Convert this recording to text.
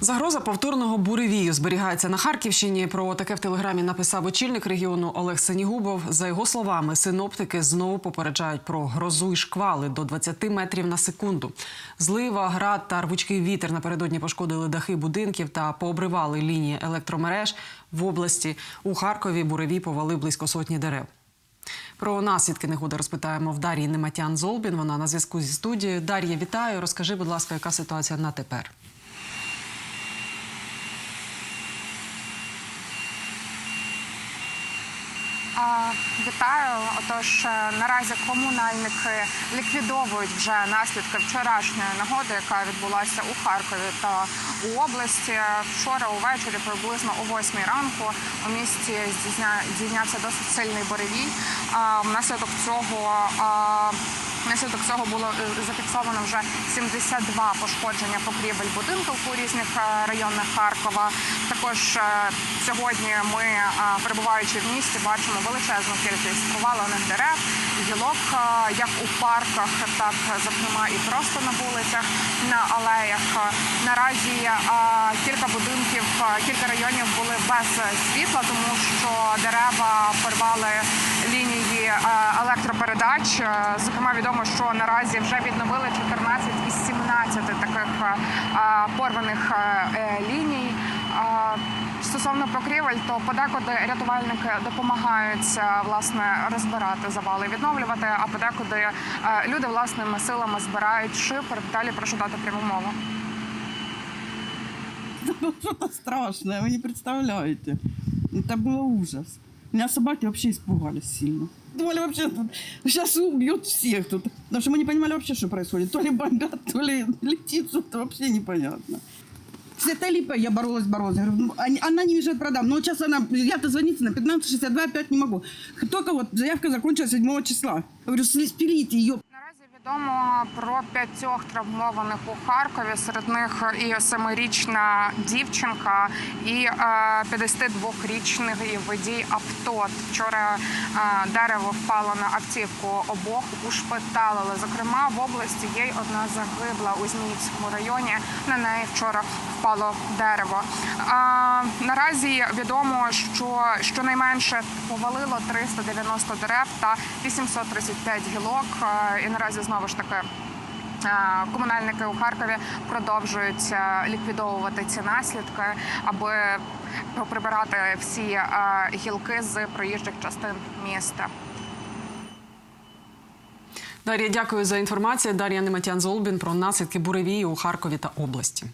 Загроза повторного буревію зберігається на Харківщині. Про таке в телеграмі написав очільник регіону Олег Сенігубов. За його словами, синоптики знову попереджають про грозу і шквали до 20 метрів на секунду. Злива, град та рвучкий вітер напередодні пошкодили дахи будинків та пообривали лінії електромереж в області. У Харкові буревій повалив близько сотні дерев. Про наслідки негоди розпитаємо в Дар'ї Нематян Золбін. Вона на зв'язку зі студією. Дар'я, вітаю. Розкажи, будь ласка, яка ситуація на тепер? Вітаю. Отож, е, наразі комунальники ліквідовують вже наслідки вчорашньої нагоди, яка відбулася у Харкові та у області. Вчора увечері, приблизно о 8 ранку, у місті здійнявся досить сильний буревій. Внаслідок цього Внаслідок цього було е, зафіксовано вже 72 пошкодження покрівель будинків у різних е, районах Харкова. Також е, сьогодні ми, перебуваючи в місті, бачимо величезну кількість повалених дерев, гілок, як у парках, так зокрема і просто на вулицях, на алеях. Наразі кілька будинків, кілька районів були без світла, тому що дерева порвали лінії е, електропередач. Е, Зокрема, відомо, що наразі вже відновили 14 із 17 таких е, е, порваних е, е, ліній. Е, Стосовно покрівель, то подекуди рятувальники допомагають е, власне розбирати завали, відновлювати. А подекуди е, люди власними силами збирають шифер. Далі прошу дати пряму мову. Ну, что-то страшное, вы не представляете. Это было ужас. Меня собаки вообще испугались сильно. Думали вообще, сейчас убьют всех тут. Потому что мы не понимали вообще, что происходит. То ли бомбят, то ли летит что-то, вообще непонятно. С этой липой я боролась, боролась. Говорю, ну, она не мешает продам. Но вот сейчас она, я дозвониться на 1562 опять не могу. Только вот заявка закончилась 7 числа. Я говорю, спилите ее. Відомо про п'ятьох травмованих у Харкові. Серед них і семирічна дівчинка, і е, 52-річний водій авто. Вчора е, дерево впало на автівку обох, ушпиталили. Зокрема, в області є й одна загибла у Зміївському районі. На неї вчора впало дерево. Наразі відомо, що щонайменше повалило 390 дерев та 835 гілок. Е, І наразі знову ж таки. е, Комунальники у Харкові продовжують е, ліквідовувати ці наслідки, аби прибирати всі е, гілки з проїжджих частин міста. Дар'я, дякую за інформацію. Дар'я Нематян Золбін про наслідки буревії у Харкові та області.